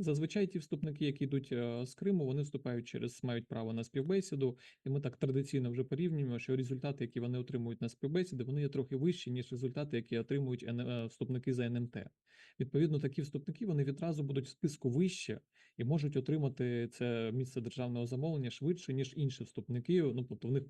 Зазвичай ті вступники, які йдуть е, з Криму, вони вступають через мають право на співбесіду, і ми так традиційно вже порівнюємо, що результати, які вони отримують на співбесіди, вони є трохи вищі, ніж результати, які отримують е, вступники за НМТ. Відповідно, такі вступники вони відразу будуть в списку вище і можуть отримати це місце державного замовлення швидше, ніж інші вступники. Ну тобто в них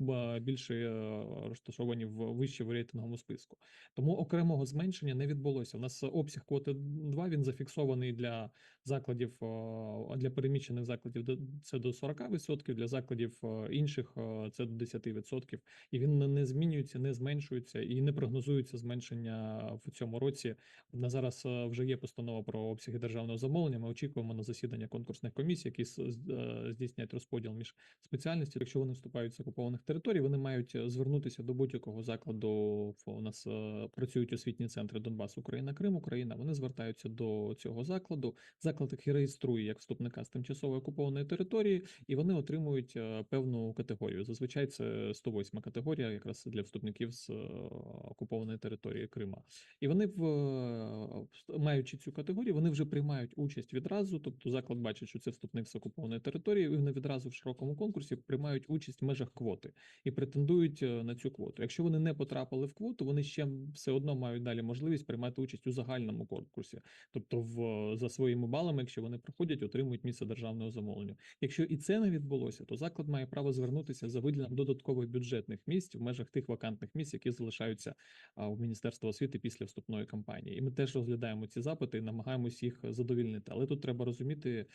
більше е, розташовані в вище в рейтинговому списку. Тому окремого зменшення не відбулося. У нас обсяг квоти 2, він зафіксований для закладів е, для переміщених закладів це до 40%, для закладів е, інших е, це до 10%. І він не- змінюється, не зменшується і не прогнозується зменшення в цьому році. На зараз вже є постанова про обсяги державного замовлення. Ми очікуємо на засідання конкурсних комісій, які здійснять розподіл між спеціальності. Якщо вони вступають з окупованих територій, вони мають звернутися до будь-якого закладу. У нас працюють освітні центри Донбас, Україна, Крим, Україна. Вони звертаються до цього закладу. Заклад і реєструє як вступника з тимчасово окупованої території, і вони отримують е, певну категорію. Зазвичай це 108 категорія, якраз для вступників з е, окупованої території Крима. І вони в е, маючи цю категорію, вони вже приймають участь відразу. Тобто заклад бачить, що це вступник з окупованої території, і вони відразу в широкому конкурсі приймають участь в межах квоти і претендують на цю квоту. Якщо вони не потрапили в квоту, вони ще все одно мають далі можливість приймати участь у загальному конкурсі, тобто в за своїми балами, якщо вони проходять, отримують місце державного замовлення. Якщо і це не відбулося, то заклад має право звернутися за виділенням додаткових бюджетних місць в межах тих вакантних місць, які залишаються а, в Міністерства освіти після вступної кампанії. І ми теж розглядаємо ці запити і намагаємось їх задовільнити. Але тут треба розуміти,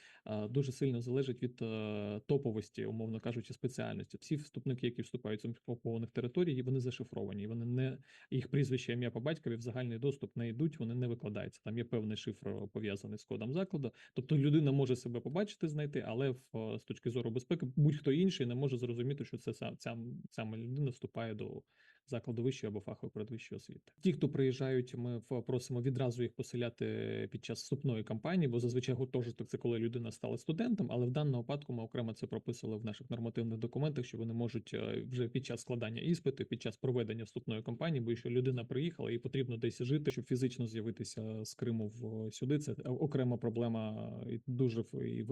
дуже сильно залежить від е, топовості, умовно кажучи, спеціальності. Всі вступники, які вступають з окупованих територій, вони зашифровані. Вони не їх прізвище, ім'я по батькові в загальний доступ не йдуть, вони не викладаються. Там є певний шифр е, пов'язаний з кодом закладу. Тобто людина може себе побачити, знайти, але в, е, з точки зору безпеки будь-хто інший не може зрозуміти, що це сам ця саме людина вступає до закладу вищої або фахової передвищої освіти. Ті, хто приїжджають, ми просимо відразу їх поселяти під час вступної кампанії, бо зазвичай гуртожиток це коли людина стала студентом, але в даному випадку ми окремо це прописали в наших нормативних документах, що вони можуть е, вже під час складання іспиту, під час проведення вступної кампанії, бо якщо людина приїхала і потрібно десь жити, щоб фізично з'явитися з Криму в сюди. Це окрема проблема і дуже і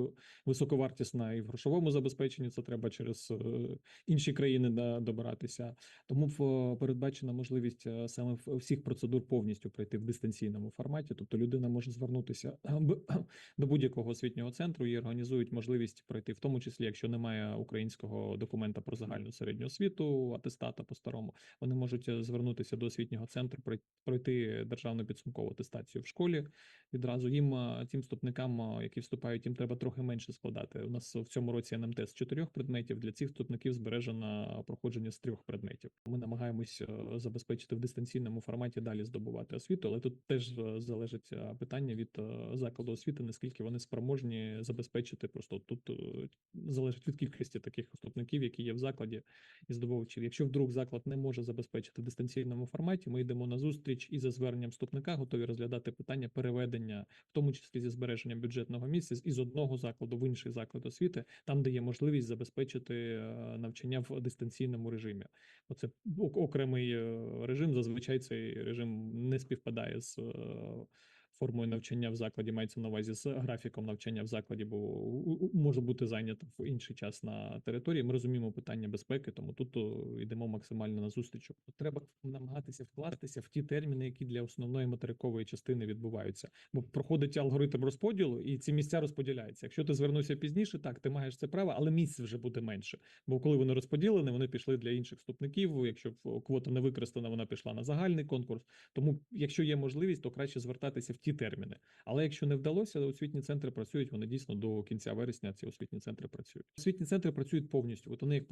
високовартісна і в грошовому забезпеченні. Це треба через е, інші країни добиратися. Тому в передбачена можливість е, саме в- всіх процедур повністю пройти в дистанційному форматі. Тобто людина може звернутися е, до будь-якого освітнього центру і організують можливість пройти, в тому числі, якщо немає українського документа про загальну середню освіту, атестата по старому, вони можуть е, звернутися до освітнього центру, прой- пройти державну підсумкову атестацію в школі. Відразу їм е, тим вступникам, е, які вступають, їм треба трохи менше складати. У нас в цьому році НМТ з чотирьох предметів. Для цих вступників збережено проходження з трьох предметів. Ми намагаємось е, забезпечити в дистанційному форматі далі здобувати освіту, але тут теж е, залежить е, питання від закладу освіти, наскільки вони спроможні забезпечити. Просто тут залежить від кількості таких вступників, які є в закладі і здобувачів. Якщо вдруг заклад не може забезпечити в дистанційному форматі, ми йдемо на зустріч і за зверненням вступника готові розглядати питання переведення, в тому числі зі збереженням бюджетного місця із одного закладу в інший заклад освіти, там де є можливість забезпечити навчання в дистанційному режимі. Оце ок- окремий е, режим. Зазвичай цей режим не співпадає з е, формою навчання в закладі, мається на увазі з графіком навчання в закладі, бо може бути зайнято в інший час на території. Ми розуміємо питання безпеки, тому тут йдемо максимально на зустріч. Треба намагатися вкладатися в ті терміни, які для основної материкової частини відбуваються. Бо проходить алгоритм розподілу, і ці місця розподіляються. Якщо ти звернувся пізніше, так ти маєш це право, але місць вже буде менше. Бо коли вони розподілені, вони пішли для інших вступників. Якщо квота не використана, вона пішла на загальний конкурс. Тому, якщо є можливість, то краще звертатися в ті терміни. Але якщо не вдалося, освітні центри працюють. Вони дійсно до кінця вересня ці освітні центри працюють. Освітні центри працюють повністю. От вони як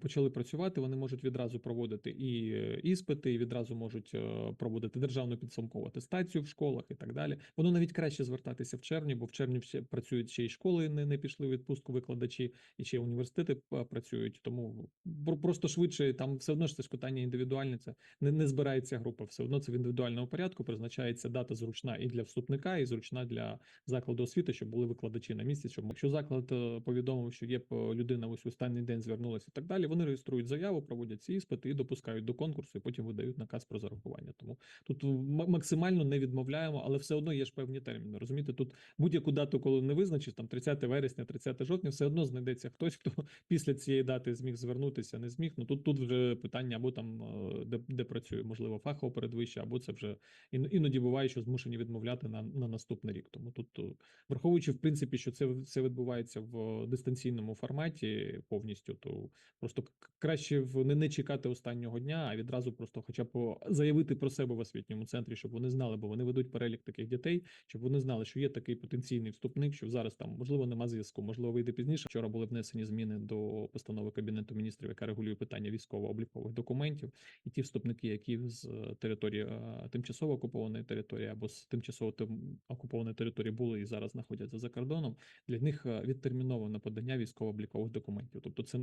почали працювати, вони можуть відразу проводити і е, іспити, і відразу можуть е, проводити державну підсумкову атестацію в школах і так далі. Воно навіть краще звертатися в червні, бо в червні ще працюють ще й школи, не, не пішли у відпустку викладачі, і ще й університети е, працюють. Тому про- просто швидше там все одно ж це ж питання індивідуальне. Це не, не збирається група. Все одно це в індивідуальному порядку призначається дата зручна і для вступника, і зручна для закладу освіти, щоб були викладачі на місці. Щоб якщо заклад е, повідомив, що є людина, ось останній день звернулася і так далі. Вони реєструють заяву, проводять ці іспити і допускають до конкурсу, і потім видають наказ про зарахування. Тому тут максимально не відмовляємо, але все одно є ж певні терміни. Розумієте, тут будь-яку дату, коли не визначиш, там 30 вересня, 30 жовтня, все одно знайдеться хтось, хто після цієї дати зміг звернутися, не зміг. Ну тут тут вже питання або там е, де, де працює, можливо, фахово передвище, або це вже іноді буває, що змушені відмовляти на, на наступний рік. Тому тут, е, враховуючи в принципі, що це все відбувається в дистанційному форматі повністю, то просто краще не, не чекати останнього дня, а відразу просто, хоча б заявити про себе в освітньому центрі, щоб вони знали, бо вони ведуть перелік таких дітей, щоб вони знали, що є такий потенційний вступник, що зараз там можливо нема зв'язку, можливо, вийде пізніше. Вчора були внесені зміни до постанови кабінету міністрів, яка регулює питання військово-облікових документів, і ті вступники, які з е, території е, тимчасово окупованої території або з тимчасово тим- окупованої території були і зараз знаходяться за кордоном. Для них е, відтерміновано подання військово-облікових документів. Тобто, це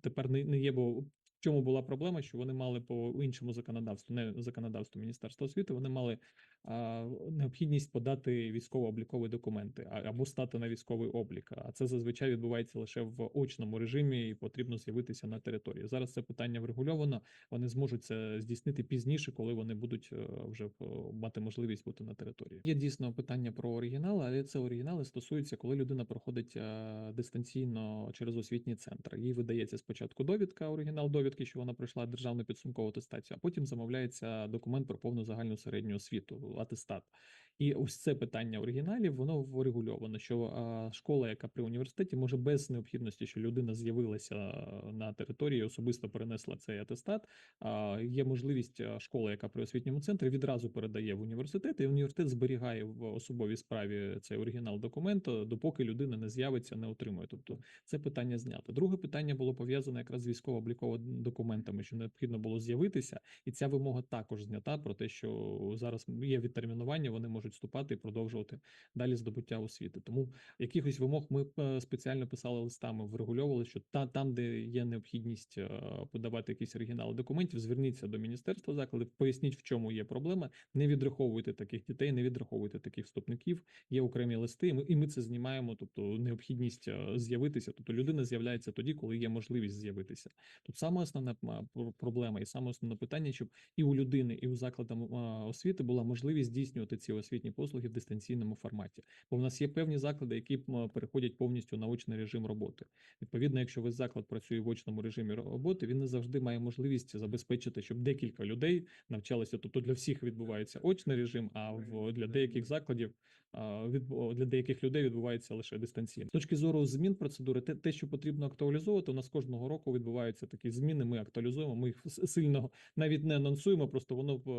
тепер не, є, бо чому була проблема, що вони мали по іншому законодавству, не законодавству Міністерства освіти, вони мали а, необхідність подати військово-облікові документи або стати на військовий облік. А це зазвичай відбувається лише в очному режимі, і потрібно з'явитися на території. Зараз це питання врегульовано. Вони зможуть це здійснити пізніше, коли вони будуть е, вже мати можливість бути на території. Є дійсно питання про оригінали, але це оригінали стосуються, коли людина проходить е, дистанційно через освітній центр. Їй видається спочатку довідка, оригінал довідки, що вона пройшла державну підсумкову атестацію, а потім замовляється документ про повну загальну середню освіту, атестат. І ось це питання оригіналів, воно врегульовано, що школа, яка при університеті, може без необхідності, що людина з'явилася на території, особисто перенесла цей атестат. А, є можливість а, школа, яка при освітньому центрі, відразу передає в університет, і університет зберігає в особовій справі цей оригінал документу, допоки людина не з'явиться, не отримує. Тобто це питання знято. Друге питання було пов'язане якраз з військово-обліковими документами, що необхідно було з'явитися, і ця вимога також знята про те, що зараз є відтермінування, вони можуть вступати і продовжувати далі здобуття освіти. Тому якихось вимог ми е, спеціально писали листами, врегульовували, що та там, де є необхідність е, подавати якісь оригінали документів, зверніться до міністерства закладів, поясніть, в чому є проблема. Не відраховуйте таких дітей, не відраховуйте таких вступників. Є окремі листи, і ми, і ми це знімаємо. Тобто необхідність е, з'явитися. Тобто людина з'являється тоді, коли є можливість з'явитися. Тут саме основна проблема і саме основне питання, щоб і у людини, і у закладах освіти була можливість здійснювати ці освітні послуги в дистанційному форматі. Бо в нас є певні заклади, які переходять повністю на очний режим роботи. Відповідно, якщо весь заклад працює в очному режимі роботи, він не завжди має можливість забезпечити, щоб декілька людей навчалися. Тобто для всіх відбувається очний режим, а для деяких закладів для деяких людей відбувається лише дистанційно. З точки зору змін процедури, те, те, що потрібно актуалізовувати, у нас кожного року відбуваються такі зміни. Ми актуалізуємо. Ми їх сильно навіть не анонсуємо, просто воно е,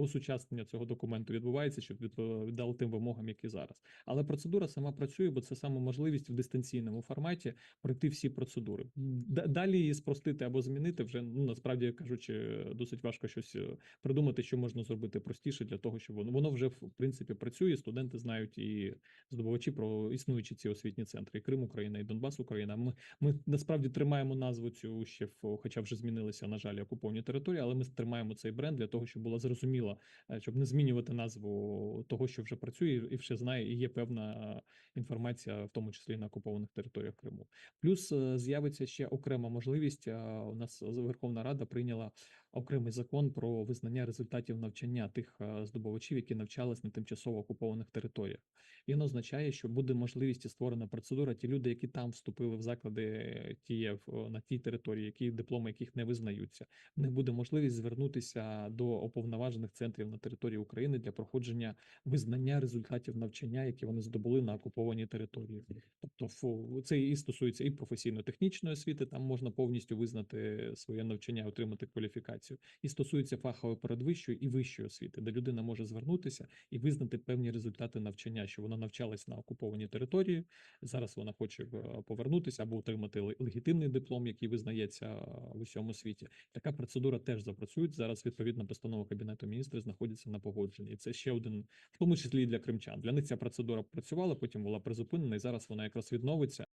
осучаснення цього документу відбувається, щоб відповідало тим вимогам, які зараз. Але процедура сама працює, бо це саме можливість в дистанційному форматі пройти всі процедури. Далі її спростити або змінити вже ну насправді кажучи, досить важко щось е, придумати, що можна зробити простіше для того, щоб воно воно вже в принципі працює. Студенти знають і здобувачі про існуючі ці освітні центри і Крим Україна і Донбас Україна. Ми ми насправді тримаємо назву цю ще в, хоча вже змінилися на жаль окуповані території, але ми тримаємо цей бренд для того, щоб була зрозуміла, е, щоб не змінювати назву того, що вже працює і вже знає, і є певна інформація, в тому числі на окупованих територіях Криму. Плюс е, з'явиться ще окрема можливість. У нас Верховна Рада прийняла окремий закон про визнання результатів навчання тих е, здобувачів, які навчались на тимчасово окупованих територіях. Він означає, що буде можливість і створена процедура. Ті люди, які там вступили в заклади, е, ті на тій території, які дипломи яких не визнаються, них буде можливість звернутися до оповноважених центрів на території України для проходження визнання результатів навчання, які вони здобули на окупованій території. Тобто, це і стосується і професійно-технічної освіти, там можна повністю визнати своє навчання, отримати кваліфікацію, і стосується фахової передвищої і вищої освіти, де людина може звернутися і визнати певні результати навчання, що вона навчалась на окупованій території. Зараз вона хоче е, повернутися або отримати легітимний диплом, який визнається е, в усьому світі. Така процедура теж запрацює. Зараз відповідна постанова кабінету міністрів знаходиться на погодженні. Це ще один, в тому числі і для кримчан. Для них ця процедура працювала, потім була призупинена, і зараз вона якраз відновиться.